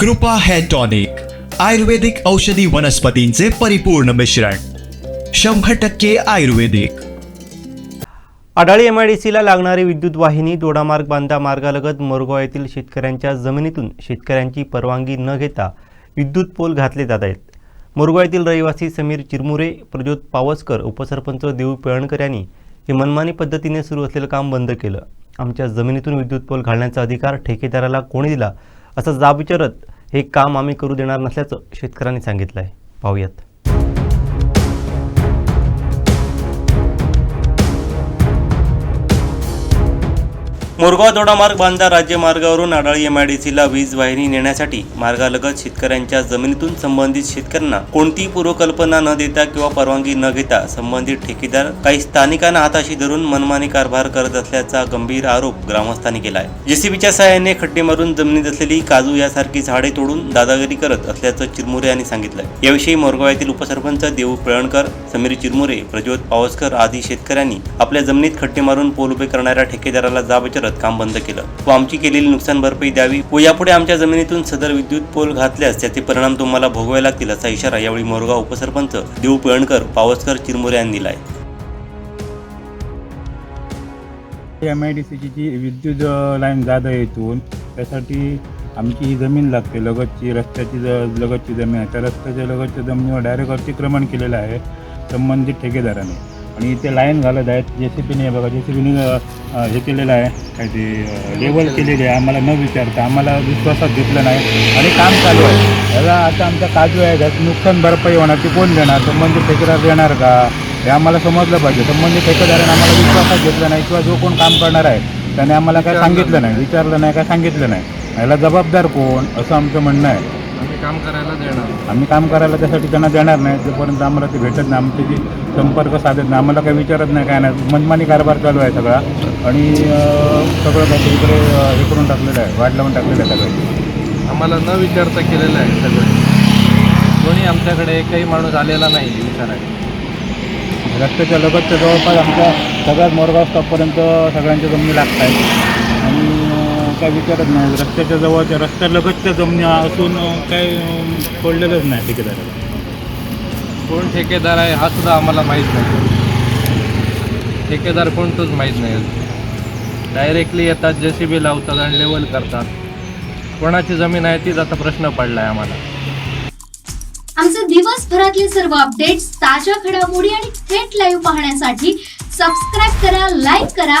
कृपा hair tonic आयुर्वेदिक औषधी वनस्पतींचे परिपूर्ण मिश्रण शंभर टक्के आयुर्वेदिक. अडाळी एम आय डी सीला लागणारी विद्युत वाहिनी दोडामार्ग बांधा मार्गालगत मोरगाव येथील शेतकऱ्यांच्या जमिनीतून शेतकऱ्यांची परवानगी न घेता विद्युत पोल घातले जात आहेत. मोरगाव येथील रहिवासी समीर चिरमुरे प्रज्योत पावसकर उपसरपंच देऊ पेळणकर यांनी हे मनमानी पद्धतीने सुरू असलेलं काम बंद केलं. आमच्या जमिनीतून विद्युत पोल घालण्याचा अधिकार ठेकेदाराला कोणी दिला असा जाब विचारत हे काम आम्ही करू देणार नसल्याचं शेतकऱ्यांनी सांगितलं आहे पाहूयात. मोरगाव दोडामार्ग बांधा राज्य मार्गावरून आडाळी एमआयडीसीला वीज वाहिनी नेण्यासाठी मार्गालगत शेतकऱ्यांच्या जमिनीतून संबंधित शेतकऱ्यांना कोणतीही पूर्वकल्पना न देता किंवा परवानगी न घेता संबंधित ठेकेदार काही स्थानिकांना हाताशी धरून मनमानी कारभार करत असल्याचा गंभीर आरोप ग्रामस्थांनी केला आहे जेसीबीच्या सहाय्याने खड्डे मारून जमिनीत असलेली काजू यासारखी झाडे तोडून दादागिरी करत असल्याचं चिरमुरे यांनी सांगितलंय. याविषयी मोरगाव येथील उपसरपंच देऊ पिळणकर समीर चिरमुरे प्रज्योत पावसकर आदी शेतकऱ्यांनी आपल्या जमिनीत खड्डे मारून पोल उभे करणाऱ्या ठेकेदाराला जाब विचारत काम बंद केलं. व आमची केलेली नुकसान भरपाई द्यावी व यापुढे आमच्या जमिनीतून सदर विद्युत पोल घातल्यास त्याचे परिणाम तुम्हाला भोगावे लागतील असा इशारा यावेळी मोरगाव उपसरपंच देऊ पिळणकर पावसकर चिरमोरे यांनी दिलाय. एम आय डी सीची जी विद्युत लाईन जात आहे इथून त्यासाठी आमची ही जमीन लागते लगतची रस्त्याची ज लगतची जमीन आहे. त्या रस्त्याच्या लगतच्या जमिनीवर डायरेक्ट अतिक्रमण केलेलं आहे संबंधित ठेकेदाराने. आणि इथे लाईन घालत आहेत. जे सी बीने बघा. जे सी बीने हे केलेलं आहे. काय ते लेवल केलेली आहे. आम्हाला न विचारता आम्हाला विश्वासात घेतलं नाही. आणि काम चालू आहे. याला आता आमच्या काजू आहे त्यात नुकसान भरपाई होणार ती कोण देणार? संबंधित ठेकेदार देणार का? हे आम्हाला समजलं पाहिजे. संबंधित ठेकेदाराने आम्हाला विश्वासात घेतलं नाही किंवा जो कोण काम करणार आहे त्याने आम्हाला काय सांगितलं नाही. विचारलं नाही काय सांगितलं नाही. याला जबाबदार कोण? असं आमचं म्हणणं आहे. आम्ही काम करायला देणार. आम्ही काम करायला त्यासाठी त्यांना देणार नाही जोपर्यंत आम्हाला ते भेटत नाही आमचे जे संपर्क साधत नाही आम्हाला काही विचारत नाही काय नाही. मनमानी कारभार चालू आहे सगळा. आणि सगळं काही इकडे हे करून टाकलेलं आहे वाट लावून टाकलेलं आहे सगळं. आम्हाला न विचारता केलेलं आहे सगळं. कोणी आमच्याकडे एकही माणूस आलेला नाही विचारायला. रस्त्याच्या लगतच्या जवळपास आमच्या सगळ्यात मोरगाव स्टॉपपर्यंत सगळ्यांच्या जमिनी लागत आहेत आणि काय विचारत नाही रस्त्याच्या जवळच्या रस्त्या लगतच्या जमिनी असून काय अं, सोडलेलंच नाही ठेकेदाराला. कोण ठेकेदार आहे हा सुद्धा आम्हाला माहीत नाही. ठेकेदार कोण तोच माहीत नाही. डायरेक्टली येतात जे सी बी लावतात आणि लेवल करतात. कोणाची जमीन आहे तीच आता प्रश्न पडला आहे आम्हाला. आमचे दिवसभरातले सर्व अपडेट्स ताज्या घडामोडी आणि थेट लाईव्ह पाहण्यासाठी सबस्क्राईब करा लाईक करा